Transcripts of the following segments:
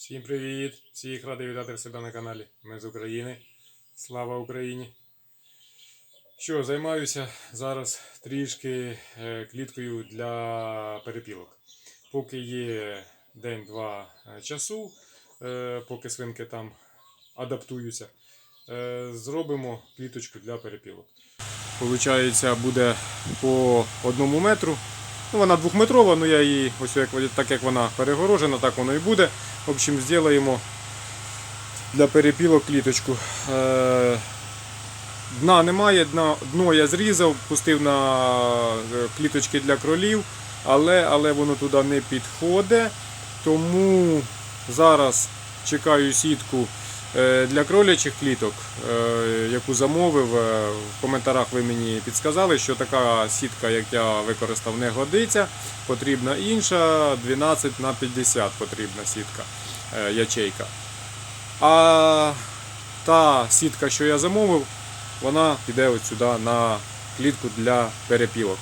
Всім привіт! Всіх радий вітати в себе на каналі. Ми з України. Слава Україні! Що, займаюся зараз трішки е, кліткою для перепілок. Поки є день-два е, часу, е, поки свинки там адаптуються, зробимо кліточку для перепілок. Получається, буде по одному метру. Ну, вона двохметрова, але я її, ось як, так як вона перегорожена, так воно і буде. В общем, зробимо для перепілок кліточку. Е, Дна немає, дна, дно я зрізав, пустив на е, кліточки для кролів, але, але воно туди не підходить. Тому зараз чекаю сітку для кролячих кліток, е, яку замовив. Е, В коментарях ви мені підсказали, що така сітка, як я використав, не годиться. Потрібна інша, 12 на 50 потрібна сітка, е, ячейка. А та сітка, що я замовив, вона піде от сюди на клітку для перепілок.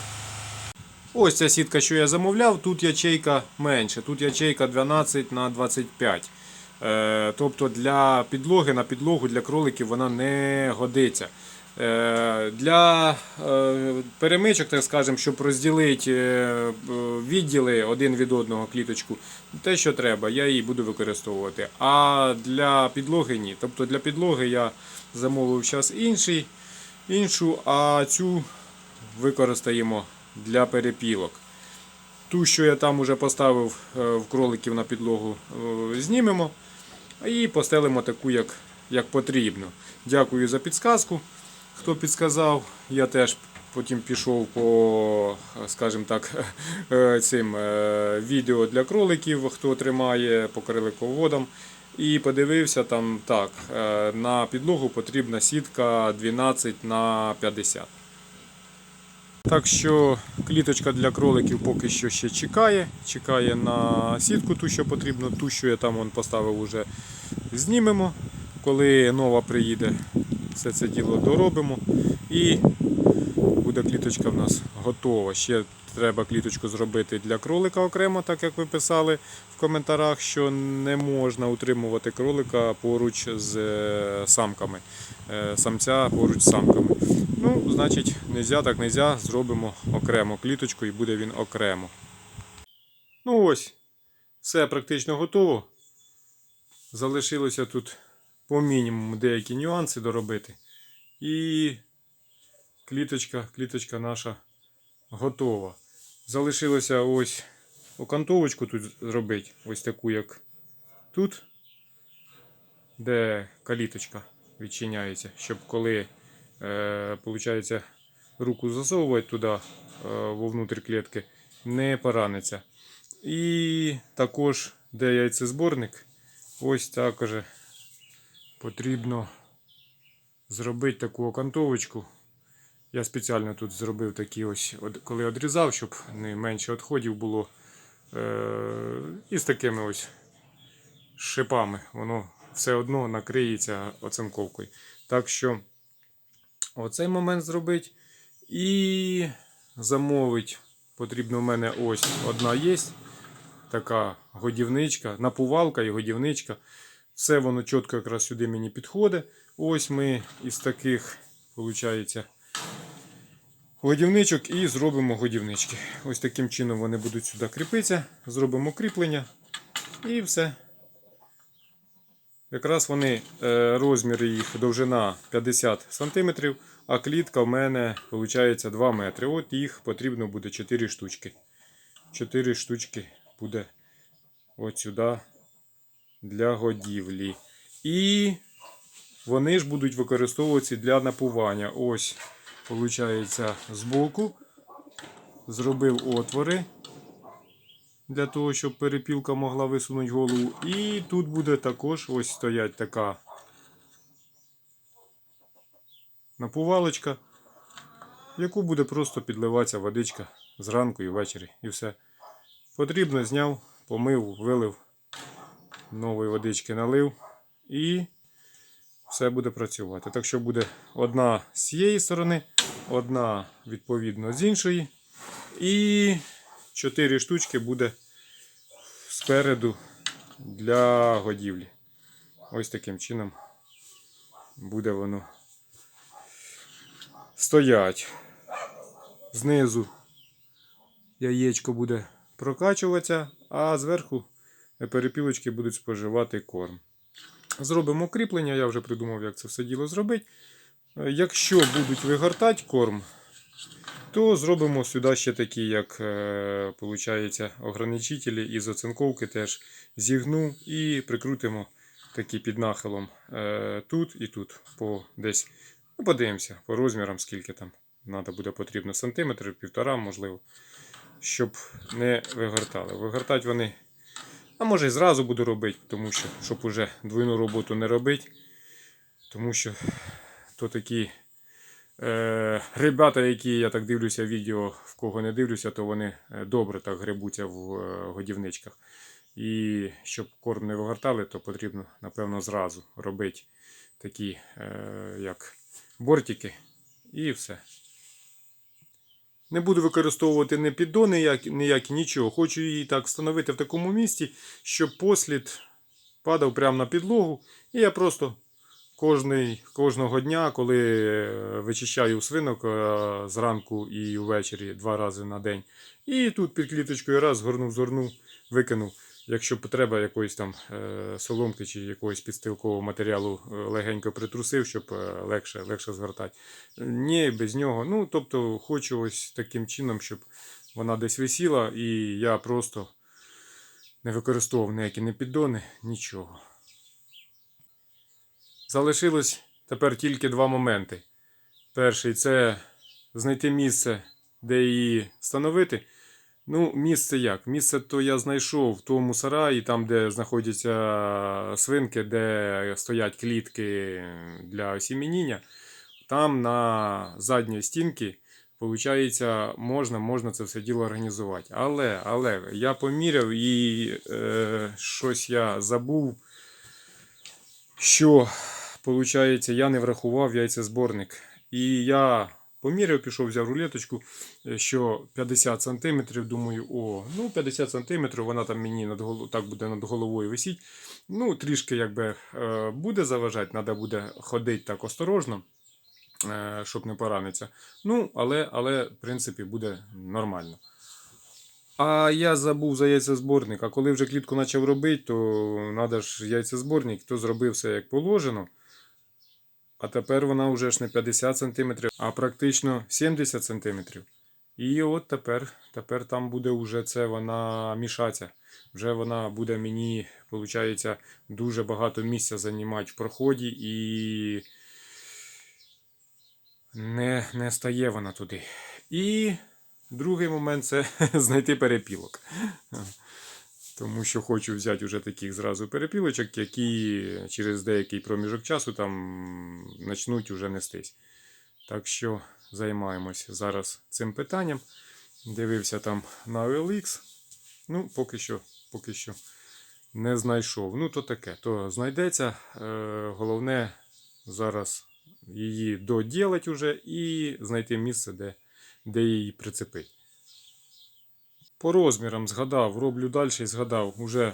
Ось ця сітка, що я замовляв, тут ячейка менше, тут ячейка 12 на 25. Е, тобто для підлоги на підлогу для кроликів вона не годиться. Е, Для е, перемичок, так скажемо, щоб розділити відділи один від одного кліточку, те, що треба, я її буду використовувати. А для підлоги ні. Тобто для підлоги я замовив зараз інший, іншу, а цю використаємо для перепілок. Ту, що я там уже поставив е, в кроликів на підлогу, е, знімемо і постелимо таку, як, як потрібно. Дякую за підсказку. Хто підсказав, я теж потім пішов по, скажімо так, е, цим відео для кроликів, хто тримає по кролиководам. І подивився там так, на підлогу потрібна сітка 12 на 50. Так що кліточка для кроликів поки що ще чекає. Чекає на сітку, ту, що потрібно, ту, що я там вон поставив, уже знімемо. Коли нова приїде, все це діло доробимо. І буде кліточка в нас готова. Ще треба кліточку зробити для кролика окремо, так як ви писали в коментарях, що не можна утримувати кролика поруч з е, самками. Е, Самця поруч з самками. Ну, значить, нельзя, так нельзя, зробимо окремо кліточку і буде він окремо. Ну ось, все практично готово. Залишилося тут по мінімуму деякі нюанси доробити. І кліточка, кліточка наша готова. Залишилося ось окантовочку тут зробити, ось таку, як тут, де каліточка відчиняється, щоб коли е, получається, руку засовувати туди е, вовнутрь клітки, не пораниться. І також, де яйцезборник, ось також потрібно зробити таку окантовочку. Я спеціально тут зробив такі ось, коли одрізав, щоб не менше відходів було. Е, і з такими ось шипами. Воно все одно накриється оцинковкою. Так що оцей момент зробити. І замовить. Потрібно в мене ось одна є. Така годівничка, напувалка і годівничка. Все воно чітко якраз сюди мені підходить. Ось ми із таких, виходить, годівничок і зробимо годівнички. Ось таким чином вони будуть сюди кріпитися. Зробимо кріплення і все. Якраз вони, е, розміри їх довжина 50 см, а клітка в мене виходить 2 метри. От їх потрібно буде 4 штучки. 4 штучки буде от сюди для годівлі. І вони ж будуть використовуватися для напування. Ось, виходить, збоку зробив отвори для того, щоб перепілка могла висунути голову. І тут буде також ось стоять така напувалочка, в яку буде просто підливатися водичка зранку і ввечері. І все. Потрібно зняв, помив, вилив, нової водички налив і все буде працювати. Так що буде одна з цієї сторони, одна відповідно з іншої. І чотири штучки буде спереду для годівлі. Ось таким чином буде воно стоять. Знизу яєчко буде прокачуватися, а зверху перепілочки будуть споживати корм. Зробимо кріплення, я вже придумав, як це все діло зробити. Е, Якщо будуть вигортати корм, то зробимо сюди ще такі, як е, получається, ограничителі із оцинковки теж зігну і прикрутимо такі під нахилом е, тут і тут. По десь. Ну, подивимося по розмірам, скільки там треба буде потрібно. Сантиметр, півтора, можливо, щоб не вигортали. Вигортати вони. А може і зразу буду робити, тому що, щоб уже двойну роботу не робити. Тому що то такі е, ребята, які я так дивлюся відео, в кого не дивлюся, то вони е, добре так грибуться в е, годівничках. І щоб корм не вигортали, то потрібно, напевно, зразу робити такі, е, як бортики, і все. Не буду використовувати не піддони, ніякі, нічого. Хочу її так встановити в такому місці, щоб послід падав прямо на підлогу. І я просто кожний, кожного дня, коли е, вичищаю свинок е, зранку і ввечері два рази на день. І тут під кліточкою раз згорнув, згорнув, викинув. Якщо потреба якоїсь там е, соломки чи якогось підстилкового матеріалу е, легенько притрусив, щоб е, легше, легше згортати. Ні, без нього. Ну, тобто, хочу ось таким чином, щоб вона десь висіла, і я просто не використовував ніякі не піддони, нічого. Залишилось тепер тільки два моменти. Перший це знайти місце, де її встановити. Ну, місце як? Місце то я знайшов в тому сараї, там, де знаходяться свинки, де стоять клітки для осімініння. Там на задній стінці, виходить, можна, можна це все діло організувати. Але, але я поміряв і е, щось я забув, що, виходить, я не врахував яйцезборник. І я поміряв, пішов, взяв рулеточку, е, що 50 см, думаю, о, ну 50 см, вона там мені над голов... так буде над головою висіть. Ну, трішки якби е, буде заважати, треба буде ходити так осторожно, е, щоб не поранитися. Ну, але, але, в принципі, буде нормально. А я забув за яйцезборник, а коли вже клітку почав робити, то треба ж яйцезборник, то зробив все як положено. А тепер вона вже ж не 50 см, а практично 70 см. І от тепер, тепер там буде вже це вона мішатися. Вже вона буде мені, виходить, дуже багато місця займати в проході і не, не стає вона туди. І другий момент це знайти перепілок. Тому що хочу взяти вже таких зразу перепілочок, які через деякий проміжок часу там почнуть вже нестись. Так що займаємось зараз цим питанням. Дивився там на OLX. Ну, поки що, поки що не знайшов. Ну, то таке, то знайдеться. Е, головне зараз її доділати вже і знайти місце, де, де її прицепити. По розмірам згадав, роблю далі і згадав. Уже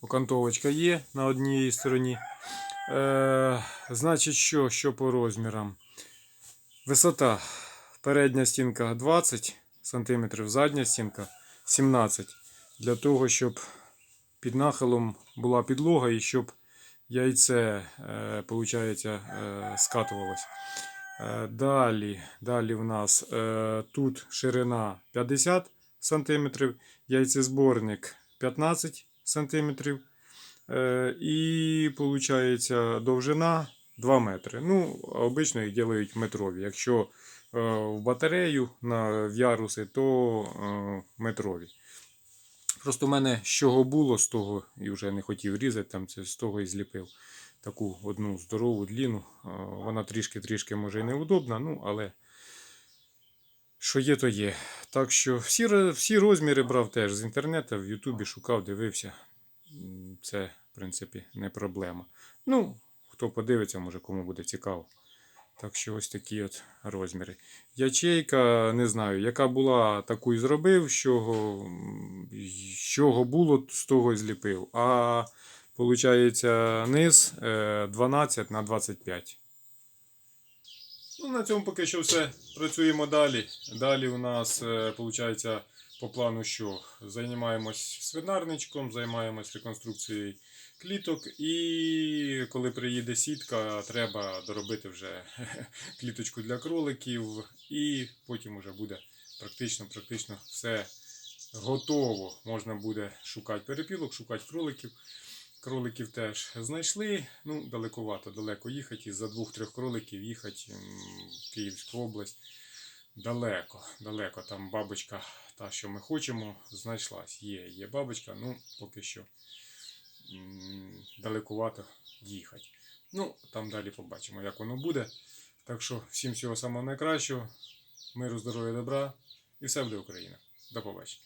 окантовочка є на одній стороні. Е, значить, що, що по розмірам? Висота. Передня стінка 20 см, задня стінка 17 Для того, щоб під нахилом була підлога і щоб яйце е, е, скатувалось. Е, Далі, далі в нас е, тут ширина 50 см, яйцезборник 15 см. Е, і виходить довжина 2 метри. Ну, обично їх ділають метрові. Якщо в батарею на в яруси, то метрові. Просто в мене з чого було, з того і вже не хотів різати, там це з того і зліпив таку одну здорову длину. Е, Вона трішки-трішки може і неудобна, ну але що є, то є. Так що всі, всі розміри брав теж з інтернету, в Ютубі шукав, дивився. Це, в принципі, не проблема. Ну, хто подивиться, може кому буде цікаво. Так що ось такі от розміри. Ячейка, не знаю, яка була, таку і зробив, з чого, з чого було, з того і зліпив. А виходить, низ е, 12 на 25. Ну, на цьому поки що все. Працюємо далі. Далі у нас виходить по плану, що займаємось свинарничком, займаємось реконструкцією кліток. І коли приїде сітка, треба доробити вже кліточку для кроликів. І потім вже буде практично, практично все готово. Можна буде шукати перепілок, шукати кроликів. Кроликів теж знайшли. Ну, далекувато, далеко їхати. Із-за двох-трьох кроликів їхати в Київську область. Далеко, далеко. Там бабочка, та, що ми хочемо, знайшлась. Є, є бабочка, ну поки що далекувато їхати. Ну, там далі побачимо, як воно буде. Так що всім всього самого найкращого, миру, здоров'я, добра і все буде Україна. До побачення.